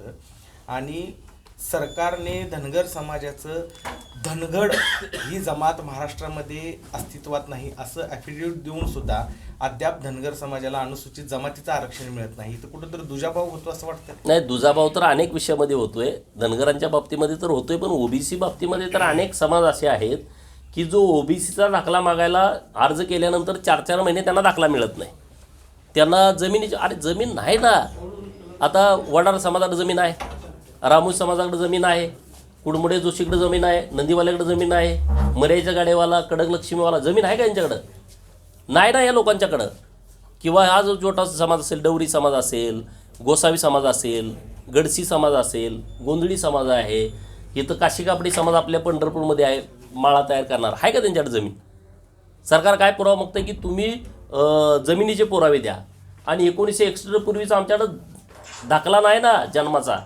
जातं आणि सरकारने धनगर समाजाचं धनगड ही जमात महाराष्ट्रामध्ये अस्तित्वात नाही असं ॲफिडेविट देऊन सुद्धा अद्याप धनगर समाजाला अनुसूचित जमातीचं आरक्षण मिळत नाही. तर कुठंतरी दुजाभाव होतो असं वाटतं नाही दुजाभाव तर अनेक विषयामध्ये होतोय. धनगरांच्या बाबतीमध्ये तर होतोय पण ओबीसी बाबतीमध्ये तर अनेक समाज असे आहेत की जो ओबीसीचा दाखला मागायला अर्ज केल्यानंतर चार चार महिने त्यांना दाखला मिळत नाही. त्यांना जमिनीची अरे जमीन नाही ना. आता वडार समाजाकडे जमीन आहे रामू समाजाकडे जमीन आहे कुडमुडे जोशीकडे जमीन आहे नंदीवाल्याकडे जमीन आहे मर्याच्या गाडेवाला कडक लक्ष्मीवाला जमीन आहे का यांच्याकडं? नाही ना या लोकांच्याकडं. किंवा हा जो छोटा समाज असेल डवरी समाज असेल गोसावी समाज असेल गडसी समाज असेल गोंधळी समाज आहे इथं काशी कापडी समाज आपल्या पंढरपूरमध्ये आहे माळा तयार करणार आहे का त्यांच्याकडे जमीन? सरकार काय पुरावा मागतं की तुम्ही जमिनीचे पुरावे द्या. आणि एकोणीसशे एकसष्टपूर्वीचं आमच्याकडं दाखला नाही ना जन्माचा.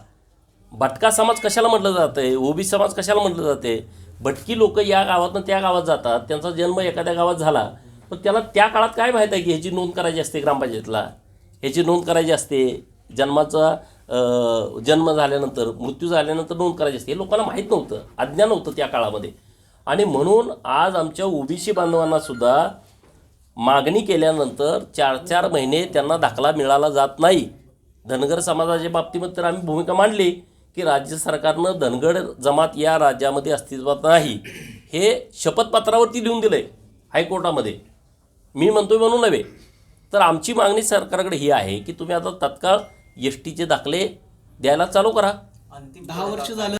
भटका समाज कशाला म्हटलं जातं ओबी समाज कशाला म्हटलं जाते भटकी लोक या गावातनं त्या गावात जातात त्यांचा जन्म एखाद्या गावात झाला. पण त्याला त्या काळात काय माहीत आहे की ह्याची नोंद करायची असते ग्रामपंचायतला? ह्याची नोंद करायची असते. जन्माचा जन्म झाल्यानंतर मृत्यू झाल्यानंतर नोंद करायची असते. हे लोकांना माहीत नव्हतं. अज्ञान नव्हतं त्या काळामध्ये. आणि म्हणून आज आमच्या ओबीसी बांधवांनासुद्धा मागणी केल्यानंतर चार चार महिने त्यांना दाखला मिळाला जात नाही. धनगर समाजाच्या बाबतीमध्ये तर आम्ही भूमिका मांडली की राज्य सरकारनं धनगर जमात या राज्यामध्ये अस्तित्वात नाही. हे शपथपत्रावरती लिहून दिलं आहे हायकोर्टामध्ये. मी म्हणतोय म्हणून नव्हे. तर आमची मागणी सरकारकडे ही आहे की तुम्ही आता तत्काळ एस टीचे दाखले द्यायला चालू करा. दहा वर्ष झालं.